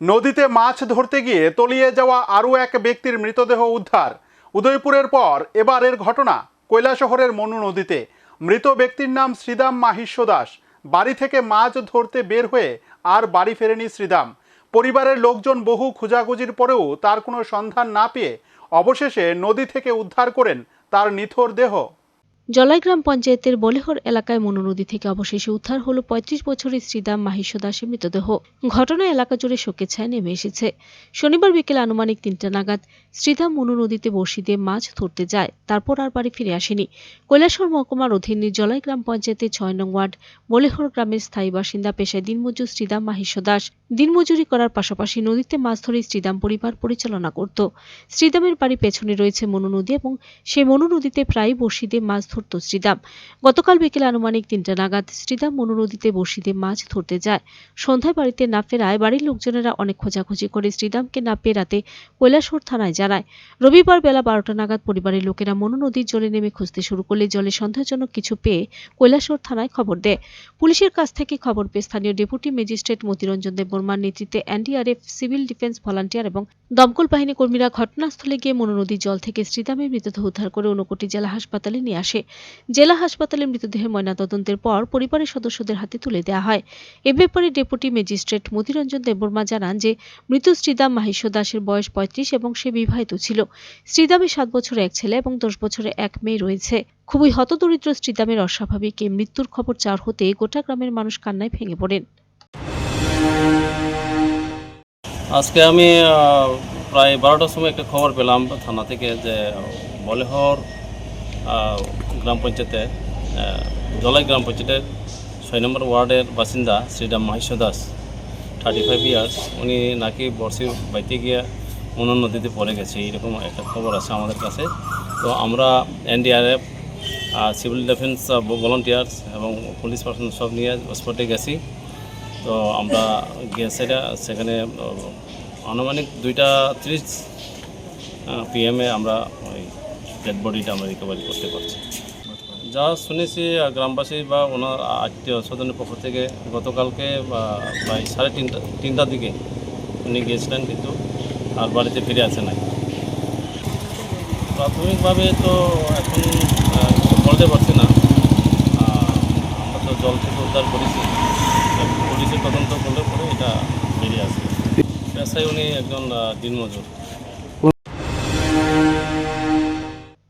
নদীতে মাছ ধরতে গিয়ে তলিয়ে যাওয়া আরও এক ব্যক্তির মৃতদেহ উদ্ধার। উদয়পুরের পর এবারের ঘটনা কৈলাসহরের মনু নদীতে। মৃত ব্যক্তির নাম শ্রীদাম মাহিষ্য দাস। বাড়ি থেকে মাছ ধরতে বের হয়ে আর বাড়ি ফেরেনি শ্রীদাম। পরিবারের লোকজন বহু খোঁজাখুঁজির পরেও তার কোনো সন্ধান না পেয়ে অবশেষে নদী থেকে উদ্ধার করেন তার নিথর দেহ। জলাই গ্রাম পঞ্চায়েতের বলেহর এলাকায় মনু নদী থেকে অবশেষে উদ্ধার হল পঁয়ত্রিশ বছরের শ্রীদাম মাহিষ্য দাসের মৃতদেহ। ঘটনা এলাকা জুড়ে শোকের ছায়া নেমে এসেছে। শনিবার বিকেল আনুমানিক তিনটা নাগাদ শ্রীদাম মনু নদীতে বড়শি দিয়ে মাছ ধরতে যায়, তারপর আর বাড়ি ফিরে আসেনি। কৈলাসহর মহকুমার অধীনে জলাই গ্রাম পঞ্চায়েতের ছয় নং ওয়ার্ড বলেহর গ্রামের স্থায়ী বাসিন্দা পেশায় দিনমজুর শ্রীদাম মাহিষ্য দাস। দিনমজুরি করার পাশাপাশি নদীতে মাছ ধরে শ্রীদাম পরিবার পরিচালনা করত। শ্রীদামের বাড়ি পেছনে রয়েছে মনু নদী এবং সেই মনু নদীতে প্রায় বড়শি দিয়ে মাছ ধরত শ্রীদাম। গতকাল বিকেল আনুমানিক তিনটা নাগাদ শ্রীদাম মনু নদীতে বড়শি মাছ ধরতে যায়। সন্ধ্যায় বাড়িতে না ফেরায় বাড়ির লোকজনেরা অনেক খোঁজাখুঁজি করে শ্রীদামকে না পেয়ে রাতে কৈলাসহর থানায় জানায়। রবিবার বেলা বারোটা নাগাদ পরিবারের লোকেরা মনু নদীর জলে নেমে খুঁজতে শুরু করলে জলে সন্দেহজনক কিছু পেয়ে কৈলাসহর থানায় খবর দেয়। পুলিশের কাছ থেকে খবর পেয়ে স্থানীয় ডেপুটি ম্যাজিস্ট্রেট মতিরঞ্জন দেববর্মার নেতৃত্বে এনডিআরএফ, সিভিল ডিফেন্স ভলান্টিয়ার এবং দমকল বাহিনী কর্মীরা ঘটনাস্থলে গিয়ে মনু নদীর জল থেকে শ্রীদামের মৃতদেহ উদ্ধার করে ঊনকোটি জেলা হাসপাতালে নিয়ে আসে। জেলা হাসপাতালে মৃতদেহের ময়নাতদন্তের পর পরিবারের সদস্যদের হাতে তুলে দেওয়া হয়। এ ব্যাপারে ডেপুটি ম্যাজিস্ট্রেট মতিরঞ্জন দেববর্মা জানান যে, মৃত শ্রীদাম মাহিষ্য দাসের বয়স পঁয়ত্রিশ এবং সে বিবাহিত ছিল। শ্রীদামের সাত বছরে এক ছেলে এবং দশ বছরে এক মেয়ে রয়েছে। খুবই হতদরিদ্র শ্রীদামের অস্বাভাবিক এই মৃত্যুর খবর চার হতে গোটা গ্রামের মানুষ কান্নায় ভেঙে পড়েন। আজকে আমি প্রায় বারোটার সময় একটা খবর পেলাম থানা থেকে যে, বলেহর গ্রাম পঞ্চায়েতে জলাই গ্রাম পঞ্চায়েতের ছয় নম্বর ওয়ার্ডের বাসিন্দা Sriram Maheshwar Das. Thirty five years উনি নাকি বর্ষি বাইতে গিয়ে মন নদীতে পড়ে গেছে, এইরকম একটা খবর আছে আমাদের কাছে। তো আমরা এনডিআরএফ সিভিল ডিফেন্স ভলান্টিয়ার্স এবং পুলিশ পার্সন সব নিয়ে স্পটে গেছি। তো আমরা গিয়ে সেখানে আনুমানিক দুইটা ত্রিশ পিএমে আমরা ওই ডেড বডিটা আমরা রিকভারি করতে পারছি। যা শুনেছি গ্রামবাসী বা ওনার আত্মীয় স্বজনের পক্ষ থেকে গতকালকে প্রায় সাড়ে তিনটা, তিনটার দিকে উনি গিয়েছিলেন, কিন্তু আর বাড়িতে ফিরে আসে নাই। প্রাথমিকভাবে তো এখন বলতে পারছি না। আমরা তো জল থেকে উদ্ধার করেছি। পুলিশের তদন্ত করলে পরে এটা বেরিয়ে আসবে। পেশায় উনি একজন দিনমজুর।